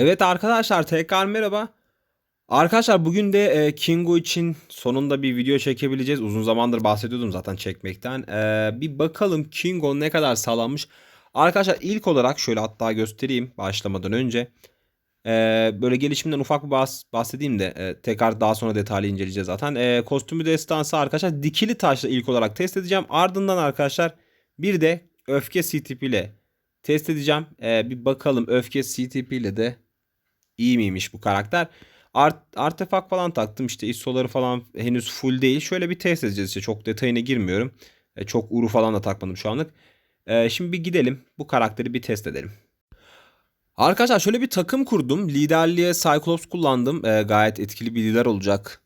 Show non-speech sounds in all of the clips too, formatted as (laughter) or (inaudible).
Evet arkadaşlar tekrar merhaba. Arkadaşlar bugün de e, Kingo için sonunda bir video çekebileceğiz. Uzun zamandır bahsediyordum zaten çekmekten. E, bir bakalım Kingo ne kadar sağlanmış. Arkadaşlar ilk olarak şöyle hatta göstereyim başlamadan önce. E, böyle gelişimden ufak bir bahs- bahsedeyim de e, tekrar daha sonra detaylı inceleyeceğiz zaten. E, kostümü destansı arkadaşlar dikili taşla ilk olarak test edeceğim. Ardından arkadaşlar bir de öfke CTP ile test edeceğim. E, bir bakalım öfke CTP ile de iyi miymiş bu karakter. Art, artefak falan taktım işte ISO'ları falan henüz full değil. Şöyle bir test edeceğiz işte çok detayına girmiyorum. E, çok uru falan da takmadım şu anlık. E, şimdi bir gidelim bu karakteri bir test edelim. Arkadaşlar şöyle bir takım kurdum. Liderliğe Cyclops kullandım. E, gayet etkili bir lider olacak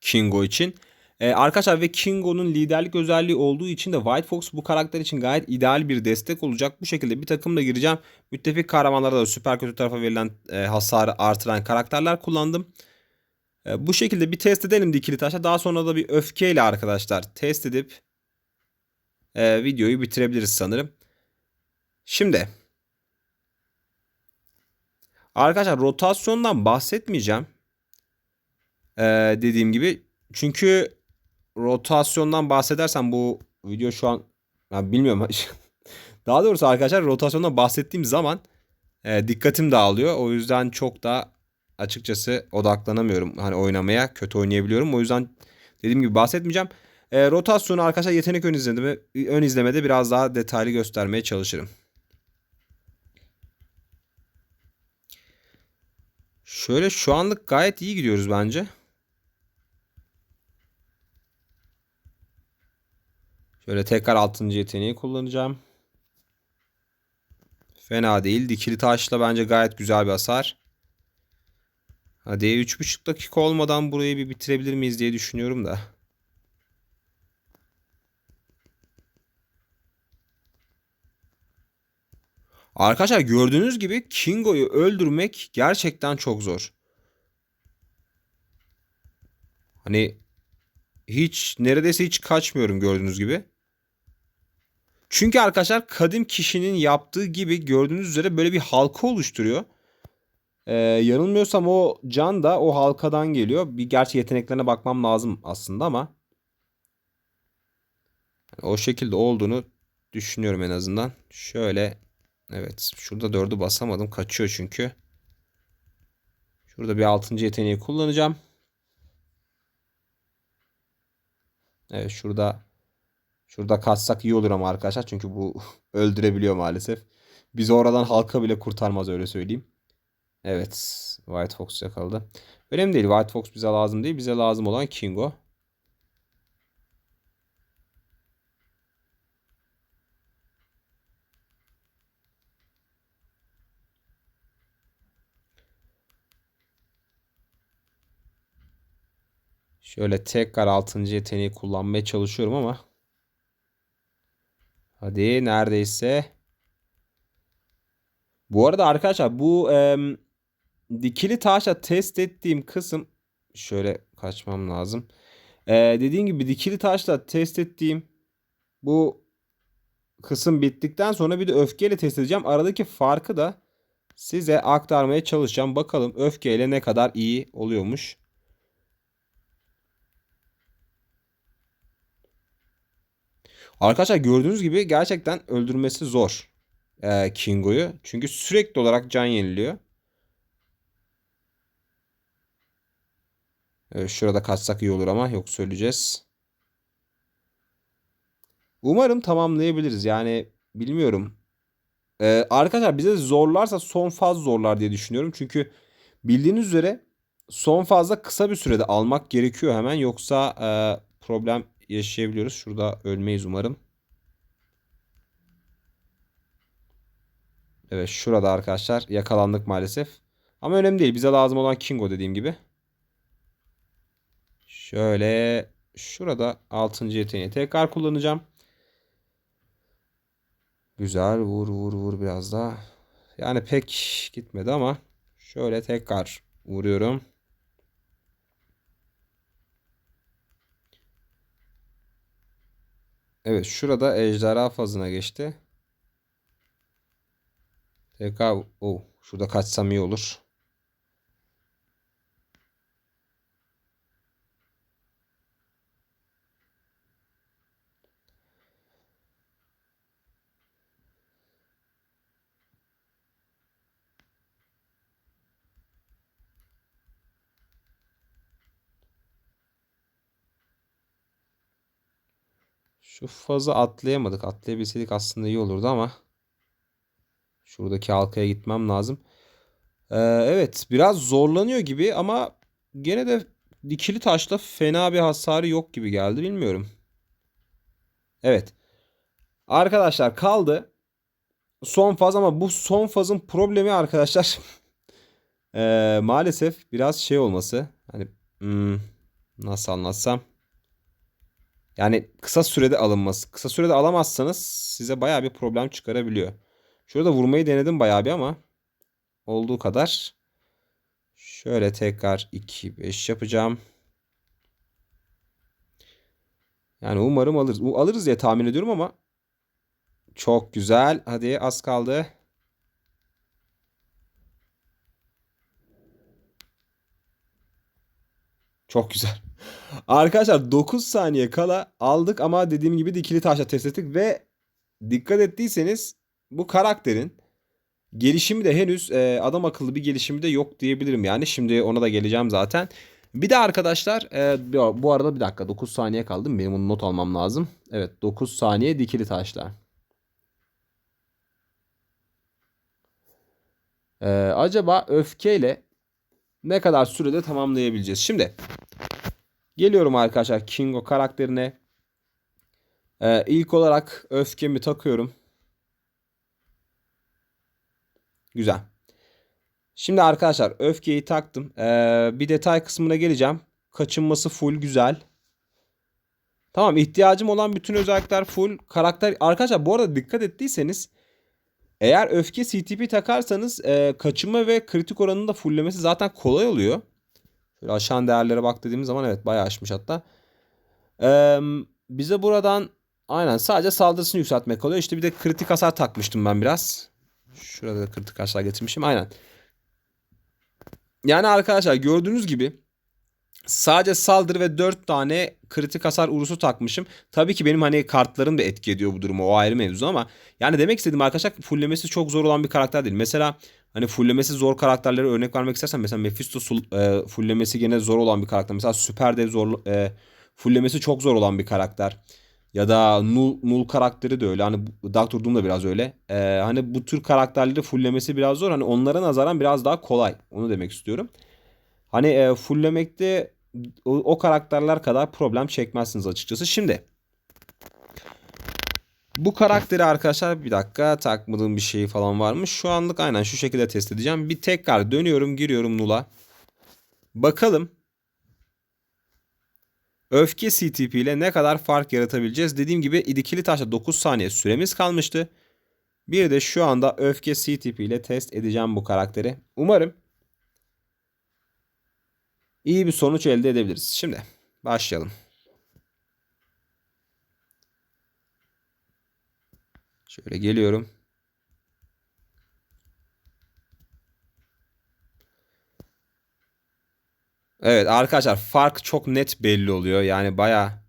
Kingo için. Ee, arkadaşlar ve Kingo'nun liderlik özelliği olduğu için de White Fox bu karakter için gayet ideal bir destek olacak. Bu şekilde bir takımla gireceğim. Müttefik kahramanlarda da süper kötü tarafa verilen e, hasarı artıran karakterler kullandım. E, bu şekilde bir test edelim dikili taşla. Daha sonra da bir öfkeyle arkadaşlar test edip e, videoyu bitirebiliriz sanırım. Şimdi arkadaşlar rotasyondan bahsetmeyeceğim. E, dediğim gibi çünkü rotasyondan bahsedersem bu video şu an ya bilmiyorum. (laughs) Daha doğrusu arkadaşlar rotasyondan bahsettiğim zaman e, dikkatim dağılıyor. O yüzden çok da açıkçası odaklanamıyorum hani oynamaya. Kötü oynayabiliyorum. O yüzden dediğim gibi bahsetmeyeceğim. E, rotasyonu arkadaşlar yetenek ön izlemede, ön izlemede biraz daha detaylı göstermeye çalışırım. Şöyle şu anlık gayet iyi gidiyoruz bence. Şöyle tekrar 6. yeteneği kullanacağım. Fena değil. Dikili taşla bence gayet güzel bir hasar. Hadi 3,5 dakika olmadan burayı bir bitirebilir miyiz diye düşünüyorum da. Arkadaşlar gördüğünüz gibi Kingo'yu öldürmek gerçekten çok zor. Hani hiç neredeyse hiç kaçmıyorum gördüğünüz gibi. Çünkü arkadaşlar kadim kişinin yaptığı gibi gördüğünüz üzere böyle bir halka oluşturuyor. Ee, yanılmıyorsam o can da o halkadan geliyor. Bir gerçi yeteneklerine bakmam lazım aslında ama. O şekilde olduğunu düşünüyorum en azından. Şöyle evet şurada dördü basamadım kaçıyor çünkü. Şurada bir altıncı yeteneği kullanacağım. Evet şurada Şurada kaçsak iyi olur ama arkadaşlar. Çünkü bu (laughs) öldürebiliyor maalesef. Bizi oradan halka bile kurtarmaz öyle söyleyeyim. Evet. White Fox yakaladı. Önemli değil. White Fox bize lazım değil. Bize lazım olan Kingo. Şöyle tekrar 6. yeteneği kullanmaya çalışıyorum ama Hadi neredeyse. Bu arada arkadaşlar bu e, dikili taşla test ettiğim kısım şöyle kaçmam lazım. E, dediğim gibi dikili taşla test ettiğim bu kısım bittikten sonra bir de öfkeyle test edeceğim. Aradaki farkı da size aktarmaya çalışacağım. Bakalım öfkeyle ne kadar iyi oluyormuş. Arkadaşlar gördüğünüz gibi gerçekten öldürmesi zor e, Kingo'yu. Çünkü sürekli olarak can yeniliyor. Şurada kaçsak iyi olur ama yok söyleyeceğiz. Umarım tamamlayabiliriz. Yani bilmiyorum. Ee, arkadaşlar bize zorlarsa son faz zorlar diye düşünüyorum. Çünkü bildiğiniz üzere son fazla kısa bir sürede almak gerekiyor hemen. Yoksa e, problem yaşayabiliyoruz. Şurada ölmeyiz umarım. Evet şurada arkadaşlar yakalandık maalesef. Ama önemli değil. Bize lazım olan Kingo dediğim gibi. Şöyle şurada 6. yeteneği tekrar kullanacağım. Güzel vur vur vur biraz daha. Yani pek gitmedi ama şöyle tekrar vuruyorum. Evet şurada ejderha fazına geçti. TK oh, şurada kaçsam iyi olur. Şu fazı atlayamadık. Atlayabilseydik aslında iyi olurdu ama. Şuradaki halkaya gitmem lazım. Ee, evet biraz zorlanıyor gibi ama gene de dikili taşla fena bir hasarı yok gibi geldi. Bilmiyorum. Evet. Arkadaşlar kaldı. Son faz ama bu son fazın problemi arkadaşlar. (laughs) ee, maalesef biraz şey olması. Hani hmm, nasıl anlatsam. Yani kısa sürede alınması. Kısa sürede alamazsanız size baya bir problem çıkarabiliyor. Şurada vurmayı denedim baya bir ama olduğu kadar. Şöyle tekrar 2 5 yapacağım. Yani umarım alırız. Alırız diye tahmin ediyorum ama çok güzel. Hadi az kaldı. Çok güzel. Arkadaşlar 9 saniye kala aldık ama dediğim gibi dikili taşla test ettik ve dikkat ettiyseniz bu karakterin gelişimi de henüz e, adam akıllı bir gelişimi de yok diyebilirim yani. Şimdi ona da geleceğim zaten. Bir de arkadaşlar e, bu arada bir dakika 9 saniye kaldı benim onu not almam lazım. Evet 9 saniye dikili taşlar. Ee, acaba öfkeyle ne kadar sürede tamamlayabileceğiz? Şimdi Geliyorum arkadaşlar Kingo karakterine. Ee, ilk olarak öfkemi takıyorum. Güzel. Şimdi arkadaşlar öfkeyi taktım. Ee, bir detay kısmına geleceğim. Kaçınması full güzel. Tamam ihtiyacım olan bütün özellikler full. Karakter arkadaşlar bu arada dikkat ettiyseniz eğer öfke CTP takarsanız e, kaçınma ve kritik oranını da fulllemesi zaten kolay oluyor. Şöyle aşan değerlere bak dediğimiz zaman evet bayağı aşmış hatta. Ee, bize buradan aynen sadece saldırısını yükseltmek kalıyor. İşte bir de kritik hasar takmıştım ben biraz. Şurada da kritik hasar getirmişim aynen. Yani arkadaşlar gördüğünüz gibi sadece saldırı ve 4 tane kritik hasar urusu takmışım. Tabii ki benim hani kartlarım da etki ediyor bu durumu. O ayrı mevzu ama yani demek istediğim arkadaşlar fulllemesi çok zor olan bir karakter değil. Mesela Hani fullemesi zor karakterlere örnek vermek istersen mesela Mephisto e, fullemesi gene zor olan bir karakter. Mesela Süper Dev zor e, fullemesi çok zor olan bir karakter. Ya da Null, Null karakteri de öyle. Hani Doctor Doom da biraz öyle. Ee, hani bu tür karakterleri fullemesi biraz zor. Hani onlara nazaran biraz daha kolay. Onu demek istiyorum. Hani e, fulllemekte o, o karakterler kadar problem çekmezsiniz açıkçası. Şimdi bu karakteri arkadaşlar bir dakika takmadığım bir şey falan var mı? Şu anlık aynen şu şekilde test edeceğim. Bir tekrar dönüyorum giriyorum Nula. Bakalım. Öfke CTP ile ne kadar fark yaratabileceğiz? Dediğim gibi idikili taşla 9 saniye süremiz kalmıştı. Bir de şu anda öfke CTP ile test edeceğim bu karakteri. Umarım iyi bir sonuç elde edebiliriz. Şimdi başlayalım. Şöyle geliyorum. Evet arkadaşlar fark çok net belli oluyor. Yani baya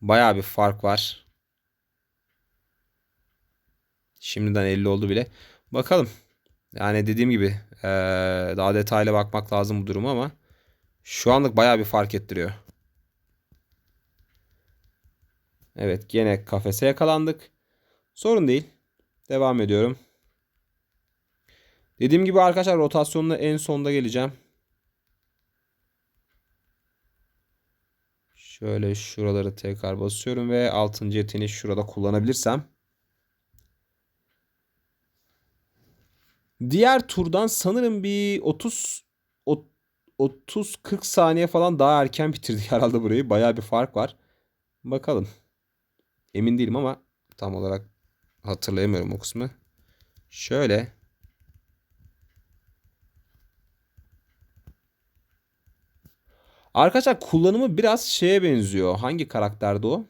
baya bir fark var. Şimdiden 50 oldu bile. Bakalım. Yani dediğim gibi daha detaylı bakmak lazım bu durumu ama şu anlık baya bir fark ettiriyor. Evet gene kafese yakalandık. Sorun değil. Devam ediyorum. Dediğim gibi arkadaşlar rotasyonla en sonda geleceğim. Şöyle şuraları tekrar basıyorum ve 6. yeteneği şurada kullanabilirsem. Diğer turdan sanırım bir 30 30-40 saniye falan daha erken bitirdik (laughs) herhalde burayı. Baya bir fark var. Bakalım. Emin değilim ama tam olarak hatırlayamıyorum o kısmı. Şöyle. Arkadaşlar kullanımı biraz şeye benziyor. Hangi karakterde o?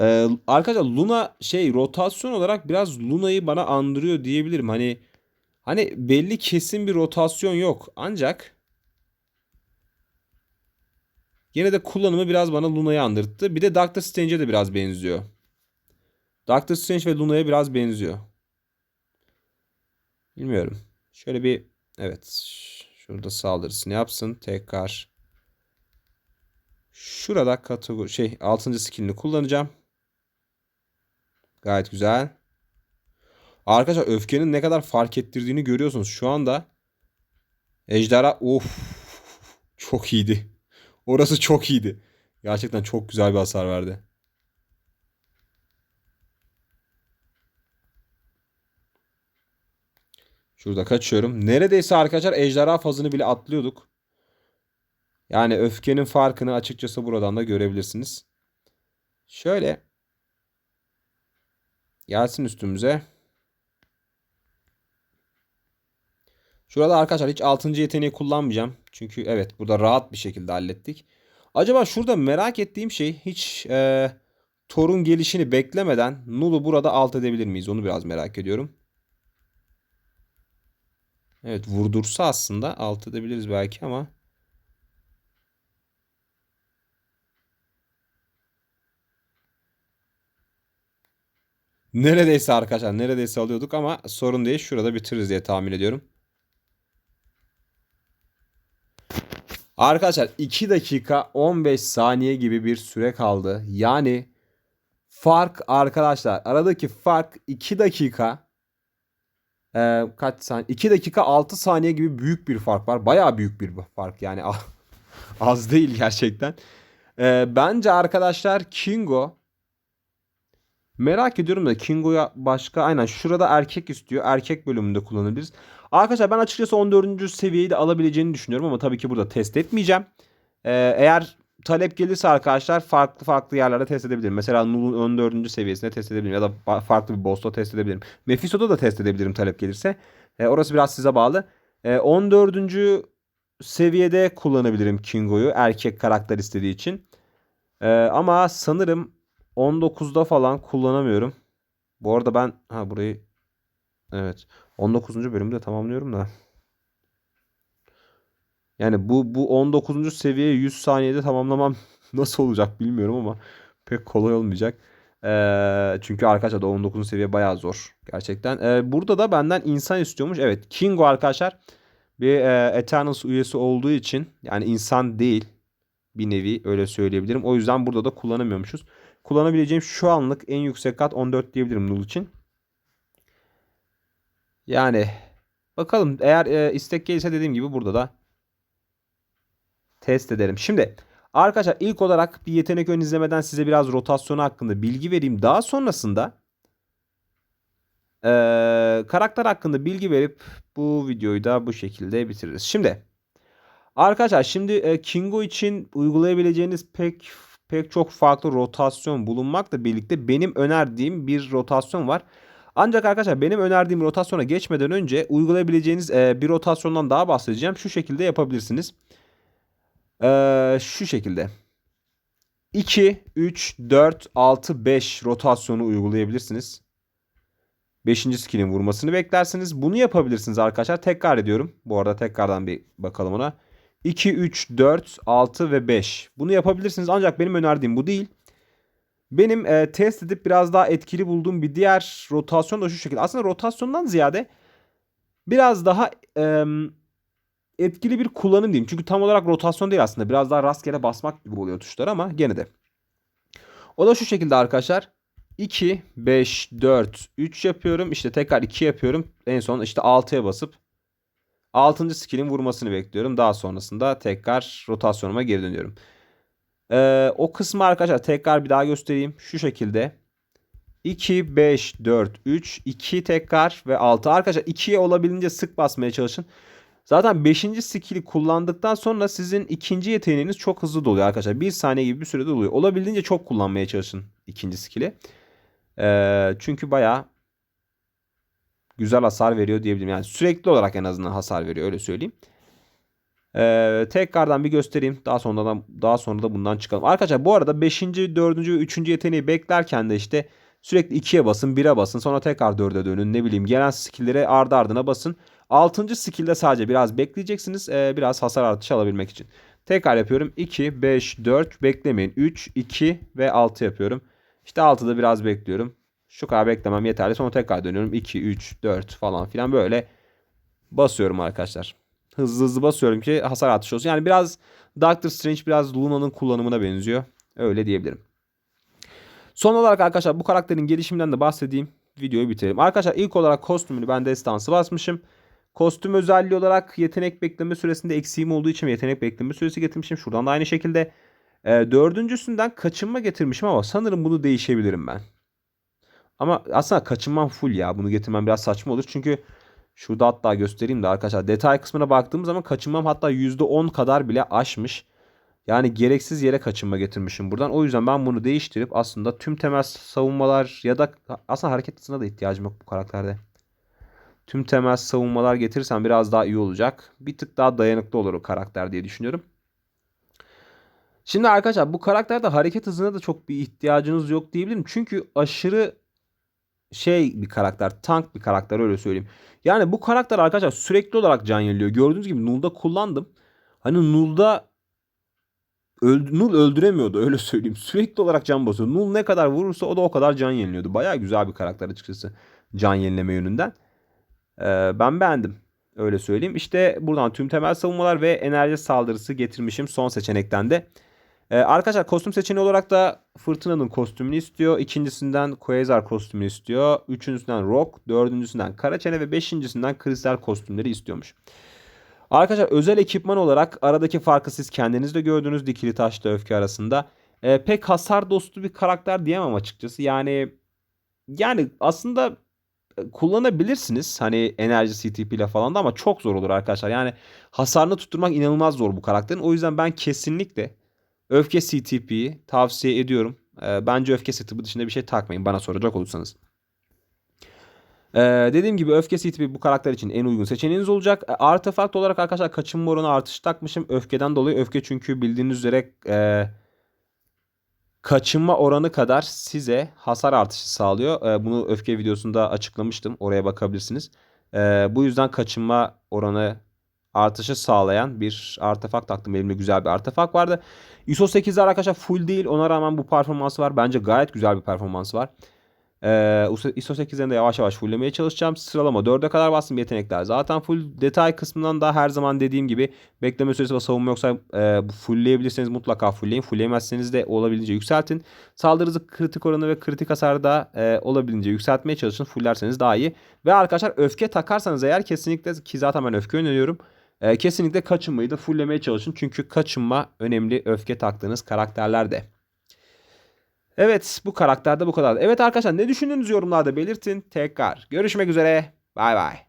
Ee, arkadaşlar Luna şey rotasyon olarak biraz Luna'yı bana andırıyor diyebilirim. Hani hani belli kesin bir rotasyon yok. Ancak yine de kullanımı biraz bana Luna'yı andırttı. Bir de Doctor Strange'e de biraz benziyor. Doctor Strange ve Luna'ya biraz benziyor. Bilmiyorum. Şöyle bir evet şurada saldırısını yapsın. Tekrar şurada kategori şey 6. skillini kullanacağım. Gayet güzel. Arkadaşlar öfkenin ne kadar fark ettirdiğini görüyorsunuz. Şu anda ejderha of çok iyiydi. Orası çok iyiydi. Gerçekten çok güzel bir hasar verdi. Şurada kaçıyorum. Neredeyse arkadaşlar ejderha fazını bile atlıyorduk. Yani öfkenin farkını açıkçası buradan da görebilirsiniz. Şöyle gelsin üstümüze. Şurada arkadaşlar hiç 6. yeteneği kullanmayacağım. Çünkü evet burada rahat bir şekilde hallettik. Acaba şurada merak ettiğim şey hiç e, Thor'un gelişini beklemeden Null'u burada alt edebilir miyiz? Onu biraz merak ediyorum. Evet vurdursa aslında alt edebiliriz belki ama. Neredeyse arkadaşlar neredeyse alıyorduk ama sorun değil. Şurada bitiririz diye tahmin ediyorum. Arkadaşlar 2 dakika 15 saniye gibi bir süre kaldı. Yani fark arkadaşlar aradaki fark 2 dakika e, kaç saniye? 2 dakika 6 saniye gibi büyük bir fark var. Bayağı büyük bir fark yani (laughs) az değil gerçekten. E, bence arkadaşlar Kingo merak ediyorum da Kingo'ya başka aynen şurada erkek istiyor. Erkek bölümünde kullanabiliriz. Arkadaşlar ben açıkçası 14. seviyeyi de alabileceğini düşünüyorum ama tabii ki burada test etmeyeceğim. Ee, eğer talep gelirse arkadaşlar farklı farklı yerlerde test edebilirim. Mesela Null'un 14. seviyesinde test edebilirim ya da farklı bir boss'ta test edebilirim. Mephisto'da da test edebilirim talep gelirse. Ee, orası biraz size bağlı. Ee, 14. seviyede kullanabilirim Kingo'yu erkek karakter istediği için. Ee, ama sanırım 19'da falan kullanamıyorum. Bu arada ben ha burayı evet 19. bölümde tamamlıyorum da. Yani bu bu 19. seviye 100 saniyede tamamlamam (laughs) nasıl olacak bilmiyorum ama pek kolay olmayacak. Ee, çünkü arkadaşlar da 19. seviye bayağı zor gerçekten. Ee, burada da benden insan istiyormuş. Evet Kingo arkadaşlar bir e, Eternals üyesi olduğu için yani insan değil bir nevi öyle söyleyebilirim. O yüzden burada da kullanamıyormuşuz. Kullanabileceğim şu anlık en yüksek kat 14 diyebilirim Null için. Yani bakalım eğer e, istek gelirse dediğim gibi burada da test edelim. Şimdi arkadaşlar ilk olarak bir yetenek ön izlemeden size biraz rotasyonu hakkında bilgi vereyim. Daha sonrasında e, karakter hakkında bilgi verip bu videoyu da bu şekilde bitiririz. Şimdi arkadaşlar şimdi e, Kingo için uygulayabileceğiniz pek pek çok farklı rotasyon bulunmakla birlikte benim önerdiğim bir rotasyon var. Ancak arkadaşlar benim önerdiğim rotasyona geçmeden önce uygulayabileceğiniz e, bir rotasyondan daha bahsedeceğim. Şu şekilde yapabilirsiniz. E, şu şekilde. 2, 3, 4, 6, 5 rotasyonu uygulayabilirsiniz. 5. skill'in vurmasını beklersiniz. Bunu yapabilirsiniz arkadaşlar. Tekrar ediyorum. Bu arada tekrardan bir bakalım ona. 2, 3, 4, 6 ve 5. Bunu yapabilirsiniz ancak benim önerdiğim bu değil. Benim e, test edip biraz daha etkili bulduğum bir diğer rotasyon da şu şekilde. Aslında rotasyondan ziyade biraz daha e, etkili bir kullanım diyeyim. Çünkü tam olarak rotasyon değil aslında. Biraz daha rastgele basmak gibi oluyor tuşlar ama gene de. O da şu şekilde arkadaşlar. 2, 5, 4, 3 yapıyorum. İşte tekrar 2 yapıyorum. En son işte 6'ya basıp 6. skill'in vurmasını bekliyorum. Daha sonrasında tekrar rotasyonuma geri dönüyorum. Ee, o kısmı arkadaşlar tekrar bir daha göstereyim. Şu şekilde. 2, 5, 4, 3, 2 tekrar ve 6. Arkadaşlar 2'ye olabildiğince sık basmaya çalışın. Zaten 5. skill'i kullandıktan sonra sizin ikinci yeteneğiniz çok hızlı doluyor arkadaşlar. 1 saniye gibi bir sürede doluyor. Olabildiğince çok kullanmaya çalışın ikinci skill'i. Ee, çünkü bayağı güzel hasar veriyor diyebilirim. Yani sürekli olarak en azından hasar veriyor öyle söyleyeyim. Ee, tekrardan bir göstereyim. Daha sonra da, daha sonra da bundan çıkalım. Arkadaşlar bu arada 5. 4. ve 3. yeteneği beklerken de işte sürekli 2'ye basın, 1'e basın. Sonra tekrar 4'e dönün. Ne bileyim gelen skill'lere ardı ardına basın. 6. skill'de sadece biraz bekleyeceksiniz. Ee, biraz hasar artışı alabilmek için. Tekrar yapıyorum. 2, 5, 4 beklemeyin. 3, 2 ve 6 yapıyorum. İşte 6'da biraz bekliyorum. Şu kadar beklemem yeterli. Sonra tekrar dönüyorum. 2, 3, 4 falan filan böyle basıyorum arkadaşlar. Hızlı hızlı basıyorum ki hasar artışı olsun. Yani biraz Doctor Strange biraz Luna'nın kullanımına benziyor. Öyle diyebilirim. Son olarak arkadaşlar bu karakterin gelişiminden de bahsedeyim. Videoyu bitirelim. Arkadaşlar ilk olarak kostümünü ben destansı basmışım. Kostüm özelliği olarak yetenek bekleme süresinde eksiğim olduğu için yetenek bekleme süresi getirmişim. Şuradan da aynı şekilde e, dördüncüsünden kaçınma getirmişim ama sanırım bunu değişebilirim ben. Ama aslında kaçınmam full ya. Bunu getirmem biraz saçma olur. Çünkü şurada hatta göstereyim de arkadaşlar. Detay kısmına baktığım zaman kaçınmam hatta %10 kadar bile aşmış. Yani gereksiz yere kaçınma getirmişim buradan. O yüzden ben bunu değiştirip aslında tüm temel savunmalar ya da aslında hareket hızına da ihtiyacım yok bu karakterde. Tüm temel savunmalar getirirsem biraz daha iyi olacak. Bir tık daha dayanıklı olur o karakter diye düşünüyorum. Şimdi arkadaşlar bu karakterde hareket hızına da çok bir ihtiyacınız yok diyebilirim. Çünkü aşırı şey bir karakter, tank bir karakter öyle söyleyeyim. Yani bu karakter arkadaşlar sürekli olarak can yeniliyor. Gördüğünüz gibi Null'da kullandım. Hani Null'da öldü, Null öldüremiyordu (laughs) öyle söyleyeyim. Sürekli olarak can basıyor. Null ne kadar vurursa o da o kadar can yeniliyordu. Baya güzel bir karakter açıkçası can yenileme yönünden. Ee, ben beğendim. Öyle söyleyeyim. İşte buradan tüm temel savunmalar ve enerji saldırısı getirmişim son seçenekten de. Ee, arkadaşlar kostüm seçeneği olarak da Fırtına'nın kostümünü istiyor. İkincisinden Quasar kostümünü istiyor. Üçüncüsünden Rock. Dördüncüsünden Karaçene ve beşincisinden Kristal kostümleri istiyormuş. Arkadaşlar özel ekipman olarak aradaki farkı siz kendiniz de gördünüz dikili taşla öfke arasında. Ee, pek hasar dostu bir karakter diyemem açıkçası. Yani yani aslında kullanabilirsiniz. Hani enerji CTP ile falan da ama çok zor olur arkadaşlar. Yani hasarını tutturmak inanılmaz zor bu karakterin. O yüzden ben kesinlikle öfke CTP'yi tavsiye ediyorum. Ee, bence öfke seti dışında bir şey takmayın bana soracak olursanız. Ee, dediğim gibi öfke CTP bu karakter için en uygun seçeneğiniz olacak. E, artefakt olarak arkadaşlar kaçınma oranı artış takmışım. Öfkeden dolayı öfke çünkü bildiğiniz üzere e, kaçınma oranı kadar size hasar artışı sağlıyor. E, bunu öfke videosunda açıklamıştım. Oraya bakabilirsiniz. E, bu yüzden kaçınma oranı artışı sağlayan bir artefakt taktım. Elimde güzel bir artefakt vardı. ISO 8'ler arkadaşlar full değil. Ona rağmen bu performansı var. Bence gayet güzel bir performansı var. Ee, ISO 8'lerini de yavaş yavaş fulllemeye çalışacağım. Sıralama 4'e kadar bastım yetenekler. Zaten full detay kısmından da her zaman dediğim gibi bekleme süresi ve savunma yoksa e, fullleyebilirseniz mutlaka fullleyin. Fullleyemezseniz de olabildiğince yükseltin. Saldırı kritik oranı ve kritik hasarı da e, olabildiğince yükseltmeye çalışın. Fullerseniz daha iyi. Ve arkadaşlar öfke takarsanız eğer kesinlikle ki zaten ben öfke öneriyorum. E, kesinlikle kaçınmayı da fulllemeye çalışın. Çünkü kaçınma önemli öfke taktığınız karakterlerde. Evet bu karakterde bu kadar. Evet arkadaşlar ne düşündüğünüzü yorumlarda belirtin. Tekrar görüşmek üzere. Bay bay.